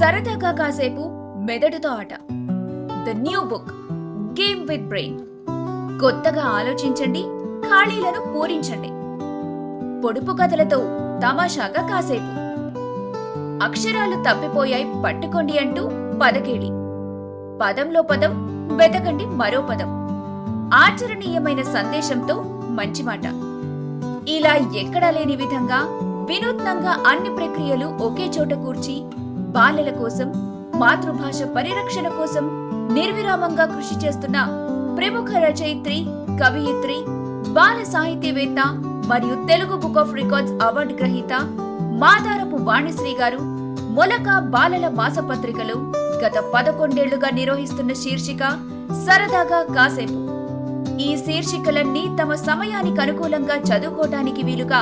సరదాగా కాసేపు మెదడుతో ఆట. The new book game with brain కొత్తగా ఆలోచించండి ఖాళీలను పూరించండి. పొడుపు కథలతో తమాషాగా కాసేపు. అక్షరాలు తప్పిపోయాయి పట్టుకోండి అంటూ పదకేళి. పదంలో పదం వెతకండి మరో పదం. ఆచరణీయమైన సందేశంతో మంచి మాట. ఇలా ఎక్కడా లేని విధంగా వినూత్నంగా అన్ని ప్రక్రియలు ఒకే చోట కూర్చి బాలల కోసం మాతృభాష పరిరక్షణ కోసం నిర్విరామంగా కృషి చేస్తున్న ప్రముఖ రచయిత్రి కవయిత్రి బాల సాహిత్యవేత్త మరియు Telugu book of records award గ్రహీత మాదారపు వాణిశ్రీ గారు మొలక బాలల మాసపత్రికలో గత పదకొండేళ్ళుగా నిర్వహిస్తున్న శీర్షిక సరదాగా కాసేపు. ఈ శీర్షికలన్నీ తమ సమయానికి అనుకూలంగా చదువుకోవటానికి వీలుగా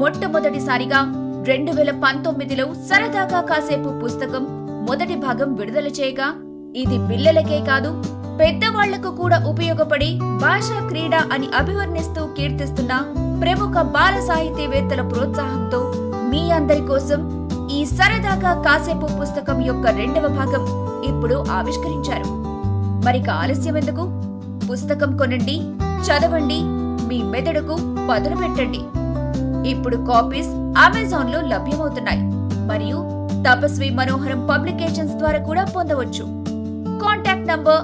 మొట్టమొదటిసారిగా రెండు వేల పంతొమ్మిదిలో సరదాగా కాసేపు పుస్తకం మొదటి భాగం విడుదల చేయగా ఇది పిల్లలకే కాదు పెద్దవాళ్ళకు కూడా ఉపయోగపడి భాషా క్రీడ అని అభివర్ణిస్తూ కీర్తిస్తున్న ప్రముఖ బాల సాహితీవేత్తల ప్రోత్సాహంతో మీ అందరి కోసం ఈ సరదాగా కాసేపు పుస్తకం యొక్క రెండవ భాగం ఇప్పుడు ఆవిష్కరించారు. మరిక ఆలస్యం ఎందుకు? పుస్తకం కొనండి చదవండి మీ మెదడుకు పదును పెట్టండి. ఇప్పుడు కాపీస్ అమెజాన్లో లభ్యమవుతున్నాయి. మరియు తపస్వి మనోహరం పబ్లికేషన్స్ ద్వారా కూడా పొందవచ్చు. Contact number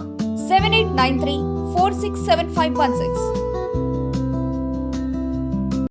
seven eight nine three four six seven five one six.